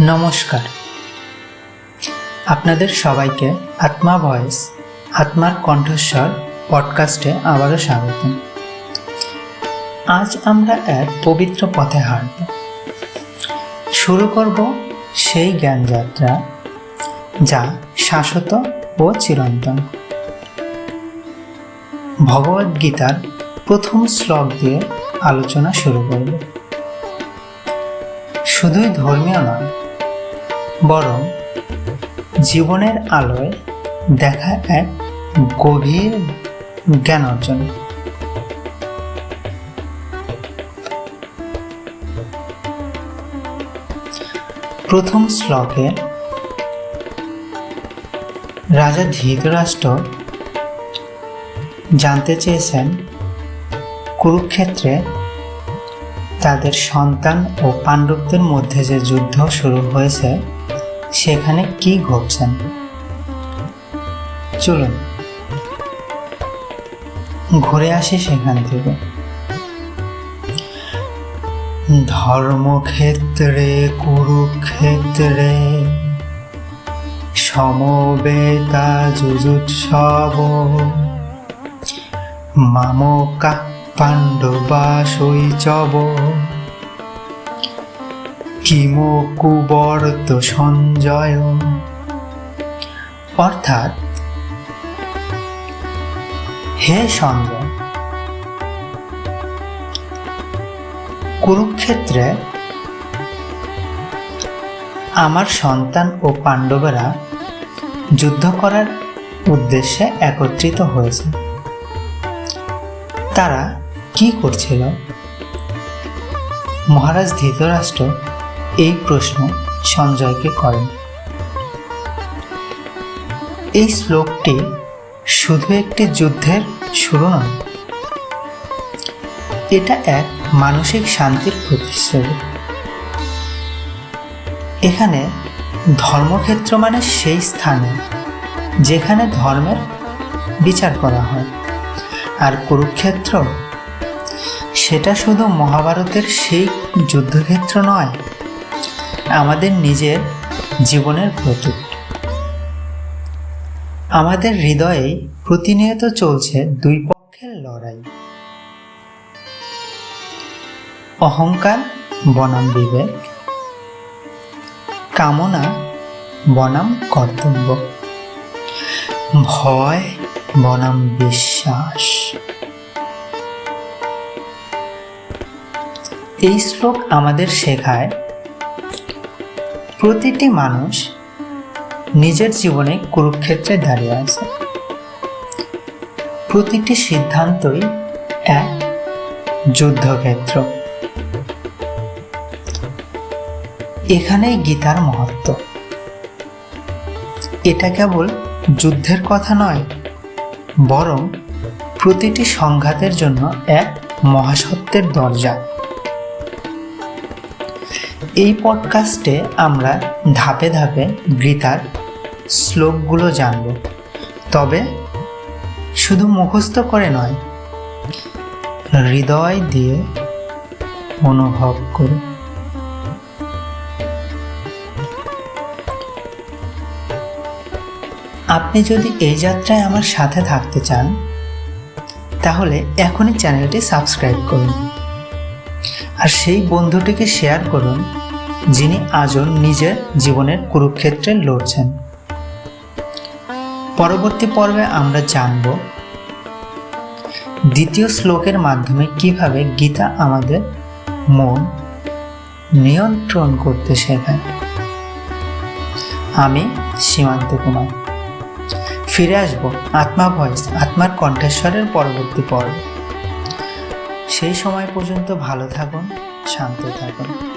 নমস্কার। আপনাদের সবাইকে আত্মা ভয়েস, আত্মার কণ্ঠস্বর পডকাস্টে আবারও স্বাগত আজ আমরা এক পবিত্র পথে হাঁটব। শুরু করব সেই জ্ঞানযাত্রা যা শাশ্বত ও চিরন্তন। ভগবদ্গীতার প্রথম শ্লোক দিয়ে আলোচনা শুরু করব। শুধুই ধর্মীয় নয় বরং জীবনের আলোয় দেখা এক গভীর জ্ঞান অর্জন। প্রথম শ্লোকে, রাজা ধৃতরাষ্ট্র জানতে চেয়েছেন, কুরুক্ষেত্রে তাদের সন্তান ও পাণ্ডবদের মধ্যে যে যুদ্ধ শুরু হয়েছে সেখানে কি ঘটছেন চলুন। ঘুরে আসি সেখান থেকে। ধর্মক্ষেত্রে, কুরুক্ষেত্রে, সমবেতা, যুজুৎসব, মামকা পাণ্ডবা শৈচব কিমো কুবর্ত সঞ্জয়? অর্থাৎ, হে সঞ্জয়, কুরুক্ষেত্রে আমার সন্তান ও পাণ্ডবেরা যুদ্ধ করার উদ্দেশ্যে একত্রিত হয়েছে। তারা কি করছিল? মহারাজ ধৃতরাষ্ট্র এই প্রশ্ন সঞ্জয়কে করেন। এই শ্লোকটি শুধু একটি যুদ্ধের শুরু নয়, এটা এক মানসিক শান্তির প্রতিশ্রুতি। এখানে ধর্মক্ষেত্র মানে সেই স্থানে যেখানে ধর্মের বিচার করা হয়, আর কুরুক্ষেত্র সেটা শুধু মহাভারতের সেই যুদ্ধক্ষেত্র নয় আমাদের নিজের জীবনের প্রতীক। আমাদের হৃদয়ে প্রতিনিয়ত চলছে দুই পক্ষের লড়াই। অহংকার বনাম বিবেক, কামনা বনাম কর্তব্য, ভয় বনাম বিশ্বাস। এই শ্লোক আমাদের শেখায় প্রতিটি মানুষ নিজের জীবনে কুরুক্ষেত্রে দাঁড়িয়ে আছে। প্রতিটি সিদ্ধান্তই এক যুদ্ধক্ষেত্র। এখানেই গীতার মহত্ব। এটা কেবল যুদ্ধের কথা নয়, বরং প্রতিটি সংঘাতের জন্য এক মহাসত্যের দরজা। এই পডকাস্টে আমরা ধাপে ধাপে গীতার শ্লোকগুলো জানব। তবে শুধু মুখস্থ করে নয়, হৃদয় দিয়ে অনুভব করে আপনি যদি এই যাত্রায় আমার সাথে থাকতে চান, তাহলে এখনই চ্যানেলটি সাবস্ক্রাইব করুন। আর সেই বন্ধুটিকে শেয়ার করুন যিনি আজও নিজের জীবনের কুরুক্ষেত্রে লড়ছেন। পরবর্তী পর্বে আমরা জানব দ্বিতীয় শ্লোকের মাধ্যমে কীভাবে গীতা আমাদের মন নিয়ন্ত্রণ করতে শেখায়। আমি সীমান্ত কুমার। ফিরে আসব আত্মা ভয়েস, আত্মার কণ্ঠেশ্বরের পরবর্তী পর্ব। সেই সময় পর্যন্ত ভালো থাকুন, শান্ত থাকুন।